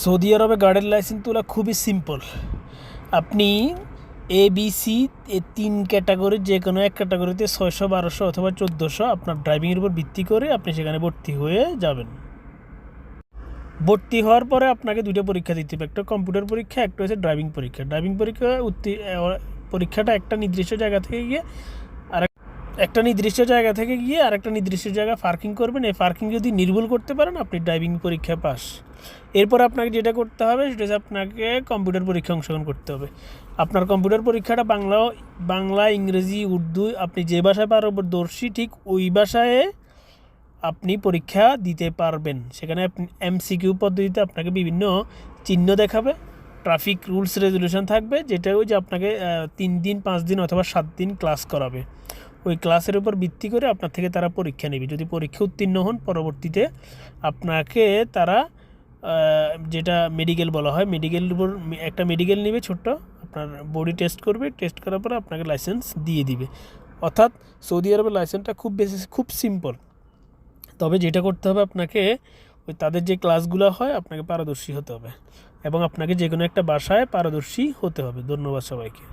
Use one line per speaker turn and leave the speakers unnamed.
Saudi আরবে গাড়ির licence তোলা খুবই সিম্পল। আপনি এ বি সি এ তিন ক্যাটাগরি, যে কোনো এক ক্যাটাগরিতে ছয়শো, বারোশো অথবা চোদ্দোশো আপনার ড্রাইভিংয়ের উপর ভিত্তি করে আপনি সেখানে ভর্তি হয়ে যাবেন। ভর্তি হওয়ার পরে আপনাকে দুইটা পরীক্ষা দিতে হবে, একটা কম্পিউটার পরীক্ষা, একটা হচ্ছে ড্রাইভিং পরীক্ষা। ড্রাইভিং পরীক্ষা পরীক্ষাটা একটা নির্দিষ্ট জায়গা থেকে গিয়ে একটা নির্দিষ্ট জায়গা থেকে গিয়ে আর একটা নির্দিষ্ট জায়গা পার্কিং করবেন। এই পার্কিং যদি নির্ভুল করতে পারেন, আপনি ড্রাইভিং পরীক্ষা পাস। এরপর আপনাকে যেটা করতে হবে, সেটা হচ্ছে আপনাকে কম্পিউটার পরীক্ষা অংশগ্রহণ করতে হবে। আপনার কম্পিউটার পরীক্ষাটা বাংলা বাংলা, ইংরেজি, উর্দু, আপনি যে ভাষায় পারদর্শী, ঠিক ওই ভাষায় আপনি পরীক্ষা দিতে পারবেন। সেখানে আপনি এমসিকিউ পদ্ধতিতে আপনাকে বিভিন্ন চিহ্ন দেখাবে। ট্রাফিক রুলস রেজুলেশন থাকবে, যেটা ওই যে আপনাকে তিন দিন, পাঁচ দিন অথবা সাত দিন ক্লাস করাবে। ওই ক্লাসের উপর ভিত্তি করে আপনার থেকে তারা পরীক্ষা নেবে। যদি পরীক্ষা উত্তীর্ণ হন, পরবর্তীতে আপনাকে তারা যেটা মেডিকেল বলা হয় মেডিকেল উপর একটা মেডিকেল নেবে ছোট্ট, আপনার বডি টেস্ট করবে টেস্ট করার পরে আপনাকে লাইসেন্স দিয়ে দিবে। অর্থাৎ সৌদি আরবের লাইসেন্সটা খুব বেশি, খুব সিম্পল তবে যেটা করতে হবে আপনাকে, ওই তাদের যে ক্লাসগুলো হয়, আপনাকে পারদর্শী হতে হবে। এবং আপনাকে যে কোনো একটা বাসায় পারদর্শী হতে হবে। ধন্যবাদ সবাইকে।